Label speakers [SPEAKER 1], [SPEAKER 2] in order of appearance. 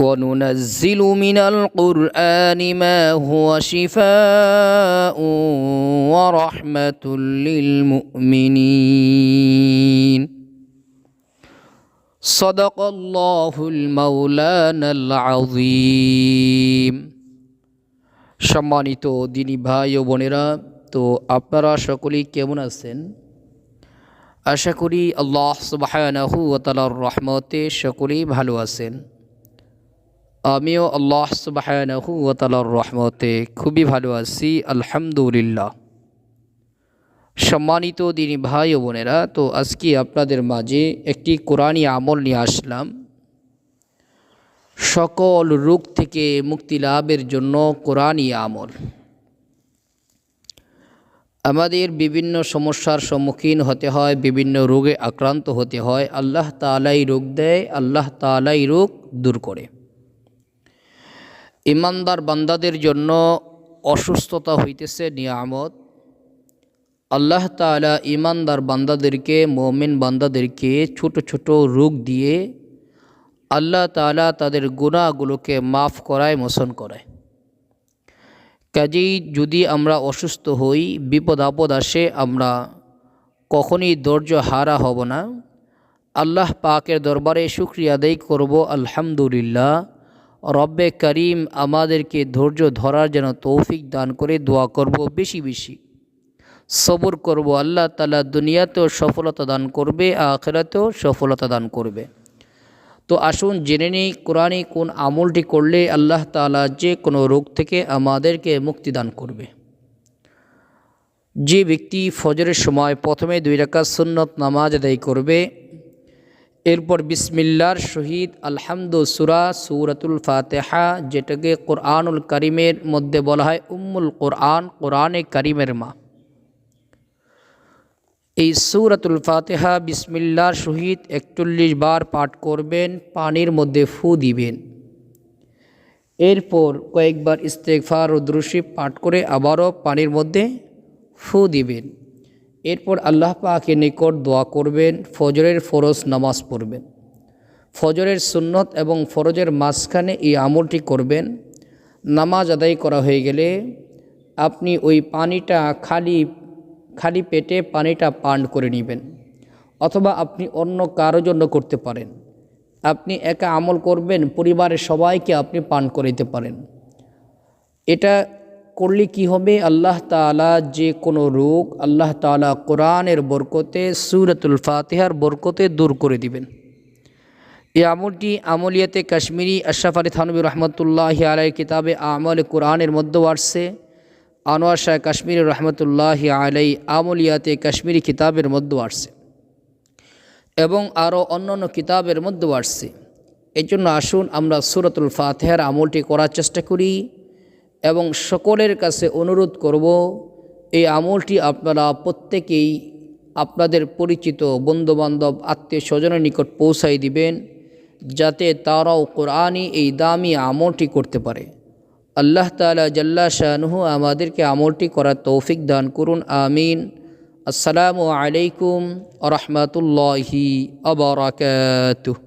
[SPEAKER 1] وننزل من القرآن ما هو شفاء ورحمة للمؤمنين صدق الله المولانا العظيم সম্মানিত দিনী ভাই ও বোনেরা তো আপনারা সকলেই কেমন আছেন আশা করি আল্লাহ সুবাহানাহু ও তালার রহমতে সকলেই ভালো আছেন আমিও আল্লাহ তালার রহমতে খুবই ভালো আছি, আলহামদুলিল্লাহ। সম্মানিত দিনী ভাই ও বোনেরা, তো আজকে আপনাদের মাঝে একটি কোরআনী আমল নিয়ে আসলাম। সকল রোগ থেকে মুক্তি লাভের জন্য কোরআনী আমল। আমাদের বিভিন্ন সমস্যার সম্মুখীন হতে হয়, বিভিন্ন রোগে আক্রান্ত হতে হয়। আল্লাহ তালাই রোগ দেয়, আল্লাহ তালাই রোগ দূর করে। ইমানদার বান্দাদের জন্য অসুস্থতা হইতেছে নিয়ামত। আল্লাহ তালা ইমানদার বান্দাদেরকে, মোমেন বান্দাদেরকে ছোট ছোট রোগ দিয়ে আল্লাহ তালা তাদের গুণাগুলোকে মাফ করায় মোশন করায়। কাজেই যদি আমরা অসুস্থ হই, বিপদ আপদ আসে, আমরা কখনই ধৈর্য হারা হব না। আল্লাহ পাকের দরবারে শুক্রিয়া আদায় করব, আলহামদুলিল্লাহ। রব্বে করিম আমাদেরকে ধৈর্য ধরার যেন তৌফিক দান করে দোয়া করব বেশি বেশি। সবর করব আল্লাহ তালা দুনিয়াতেও সফলতা দান করবে, আখেরাতেও সফলতা দান করবে। তো আসুন জেনে নিই, কোরআনে কোন আমলটি করলে আল্লাহ তালা যে কোনো রোগ থেকে আমাদেরকে মুক্তি দান করবে। যে ব্যক্তি ফজরের সময় প্রথমে দুই রাকাত সুন্নত নামাজ আদায় করবে এরপর বিসমিল্লার শহীদ আলহামদু সুরা সুরাতুল ফাতেহা, যেটাকে কোরআনুল করিমের মধ্যে বলা হয় উম্মুল কোরআন, কোরআনে করিমের মা। এই সুরাতুল ফাতেহা বিসমিল্লার শহীদ একচল্লিশ বার পাঠ করবেন, পানির মধ্যে ফু দিবেন। এরপর কয়েকবার ইস্তেকফার ও দ্রুশিব পাঠ করে আবারও পানির মধ্যে ফু দিবেন। এরপর আল্লাহ পাকে নিকট দোয়া করবেন, ফজরের ফরজ নামাজ পড়বেন। ফজরের সুন্নত এবং ফরজের মাঝখানে এই আমলটি করবেন। নামাজ আদায় করা হয়ে গেলে আপনি ওই পানিটা খালি খালি পেটে পানিটা পান করে নেবেন, অথবা আপনি অন্য কারও জন্য করতে পারেন। আপনি একা আমল করবেন, পরিবারের সবাইকে আপনি পান করে দিতে পারেন। এটা করলে কি হবে? আল্লাহ তালা যে কোনো রোগ আল্লাহ তালা কোরআনের বরকতে, সুরতুল ফাতেহার বরকতে দূর করে দিবেন। এই আমলটি আমলিয়াতে কাশ্মীরি আশরাফ আলী থানবী রহমতুল্লাহ আলাই কিতাবে আমল কোরআনের মধ্যেও আসছে। আনোয়ার শাহ কাশ্মীর রহমতুল্লাহ আলাই আমলিয়াতে কাশ্মীরি কিতাবের মধ্যেও আসছে এবং আরও অন্য অন্য কিতাবের মধ্যেও আসছে। এই জন্য আসুন আমরা সুরতুল ফাতেহার আমলটি করার চেষ্টা করি। এবং সকলের কাছে অনুরোধ করব, এই আমলটি আপনারা প্রত্যেকেই আপনাদের পরিচিত বন্ধুবান্ধব, আত্মীয় স্বজনের নিকট পৌঁছাই দিবেন, যাতে তারাও কোরআনই এই দামি আমলটি করতে পারে। আল্লাহ তালা জাল্লা শাহনুহু আমাদেরকে আমলটি করার তৌফিক দান করুন, আমিন। আসসালামু আলাইকুম রহমতুল্লাহি আবরাকাতুহ